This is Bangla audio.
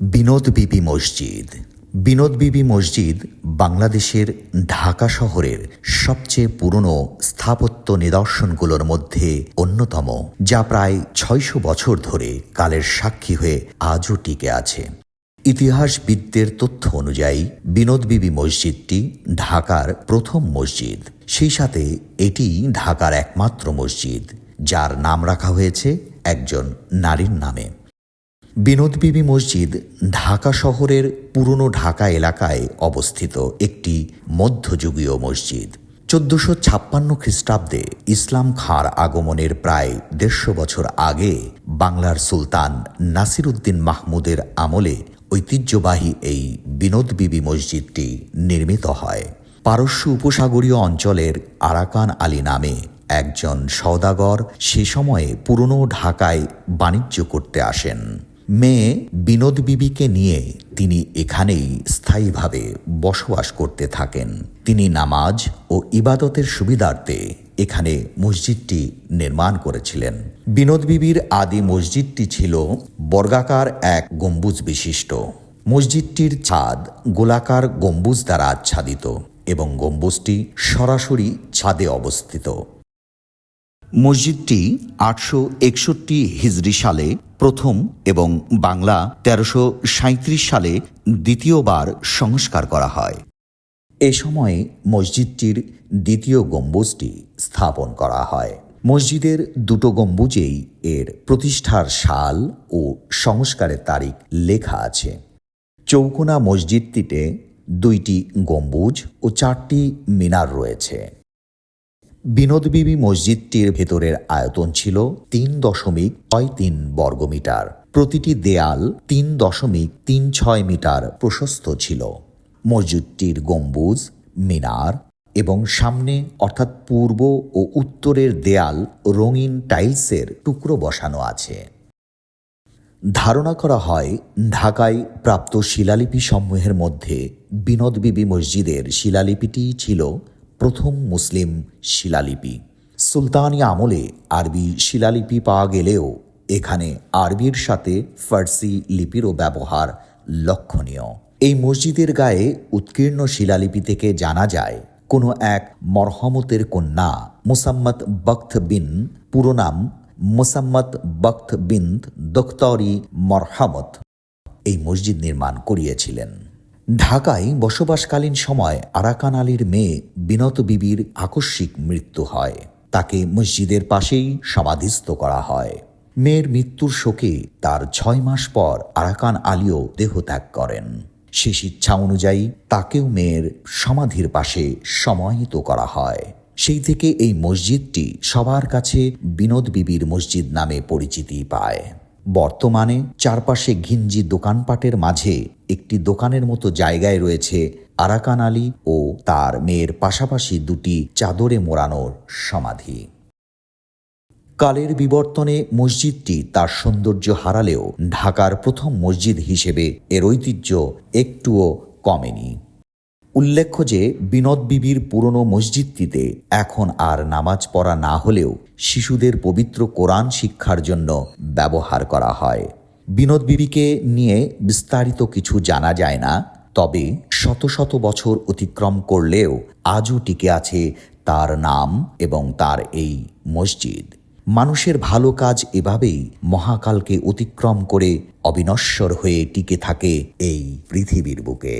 বিনোদ বিবি মসজিদ। বিনোদ বিবি মসজিদ বাংলাদেশের ঢাকা শহরের সবচেয়ে পুরনো স্থাপত্য নিদর্শনগুলোর মধ্যে অন্যতম, যা প্রায় ছয়শো বছর ধরে কালের সাক্ষী হয়ে আজও টিকে আছে। ইতিহাসবিদদের তথ্য অনুযায়ী, বিনোদ বিবি মসজিদটি ঢাকার প্রথম মসজিদ। সেই সাথে এটি ঢাকার একমাত্র মসজিদ, যার নাম রাখা হয়েছে একজন নারীর নামে। বিনোদ বিবি মসজিদ ঢাকা শহরের পুরনো ঢাকা এলাকায় অবস্থিত একটি মধ্যযুগীয় মসজিদ। চোদ্দশো ছাপ্পান্ন খ্রিস্টাব্দে ইসলাম খাঁর আগমনের প্রায় দেড়শো বছর আগে বাংলার সুলতান নাসিরুদ্দিন মাহমুদের আমলে ঐতিহ্যবাহী এই বিনোদ বিবি মসজিদটি নির্মিত হয়। পারস্য উপসাগরীয় অঞ্চলের আরাকান আলী নামে একজন সওদাগর সে সময়ে পুরনো ঢাকায় বাণিজ্য করতে আসেন। মেয়ে বিনোদ বিবিকে নিয়ে তিনি এখানেই স্থায়ীভাবে বসবাস করতে থাকেন। তিনি নামাজ ও ইবাদতের সুবিধার্থে এখানে মসজিদটি নির্মাণ করেছিলেন। বিনোদ বিবির আদি মসজিদটি ছিল বর্গাকার এক গম্বুজ বিশিষ্ট। মসজিদটির ছাদ গোলাকার গম্বুজ দ্বারা আচ্ছাদিত এবং গম্বুজটি সরাসরি ছাদে অবস্থিত। মসজিদটি আটশো একষট্টি হিজরি সালে প্রথম এবং বাংলা তেরোশো সাঁত্রিশ সালে দ্বিতীয়বার সংস্কার করা হয়। এ সময়ে মসজিদটির দ্বিতীয় গম্বুজটি স্থাপন করা হয়। মসজিদের দুটো গম্বুজেই এর প্রতিষ্ঠার সাল ও সংস্কারের তারিখ লেখা আছে। চৌকোনা মসজিদটিতে দুইটি গম্বুজ ও চারটি মিনার রয়েছে। বিনোদ বিবি মসজিদটির ভেতরের আয়তন ছিল তিন দশমিক ছয় তিন বর্গমিটার প্রতিটি দেয়াল তিন দশমিক তিন ছয় মিটার প্রশস্ত ছিল। মসজিদটির গম্বুজ, মিনার এবং সামনে, অর্থাৎ পূর্ব ও উত্তরের দেয়াল রঙিন টাইলসের টুকরো বসানো আছে। ধারণা করা হয়, ঢাকায় প্রাপ্ত শিলালিপি সমূহের মধ্যে বিনোদবিবি মসজিদের শিলালিপিটি ছিল প্রথম মুসলিম শিলালিপি। সুলতানি আমলে আরবি শিলালিপি পাওয়া গেলেও এখানে আরবির সাথে ফার্সি লিপিরও ব্যবহার লক্ষণীয়। এই মসজিদের গায়ে উৎকীর্ণ শিলালিপি থেকে জানা যায়, কোনো এক মরহমতের কন্যা মুসাম্মত বখ্ত বিন, পুরো নাম মুসাম্মত বখ্ত বিন্ত দখতরি মরহামত এই মসজিদ নির্মাণ করিয়েছিলেন। ঢাকায় বসবাসকালীন সময় আরাকান আলীর মেয়ে বিনত বিবির আকস্মিক মৃত্যু হয়। তাকে মসজিদের পাশেই সমাধিস্থ করা হয়। মেয়ের মৃত্যুর শোকে তার ছয় মাস পর আরাকান আলীও দেহত্যাগ করেন। শেষ ইচ্ছা অনুযায়ী তাকেও মেয়ের সমাধির পাশে সমাহিত করা হয়। সেই থেকে এই মসজিদটি সবার কাছে বিনোদ বিবির মসজিদ নামে পরিচিতি পায়। বর্তমানে চারপাশে ঘিঞ্জি দোকানপাটের মাঝে একটি দোকানের মতো জায়গায় রয়েছে আরাকান আলী ও তার মেয়ের পাশাপাশি দুটি চাদরে মোড়ানোর সমাধি। কালের বিবর্তনে মসজিদটি তার সৌন্দর্য হারালেও ঢাকার প্রথম মসজিদ হিসেবে এর ঐতিহ্য একটুও কমেনি। উল্লেখ্য যে বিনোদ বিবির পুরনো মসজিদটিতে এখন আর নামাজ পড়া না হলেও শিশুদের পবিত্র কোরআন শিক্ষার জন্য ব্যবহার করা হয়। বিনোদ বিবিকে নিয়ে বিস্তারিত কিছু জানা যায় না, তবে শত শত বছর অতিক্রম করলেও আজও টিকে আছে তার নাম এবং তার এই মসজিদ। মানুষের ভালো কাজ এভাবেই মহাকালকে অতিক্রম করে অবিনশ্বর হয়ে টিকে থাকে এই পৃথিবীর বুকে।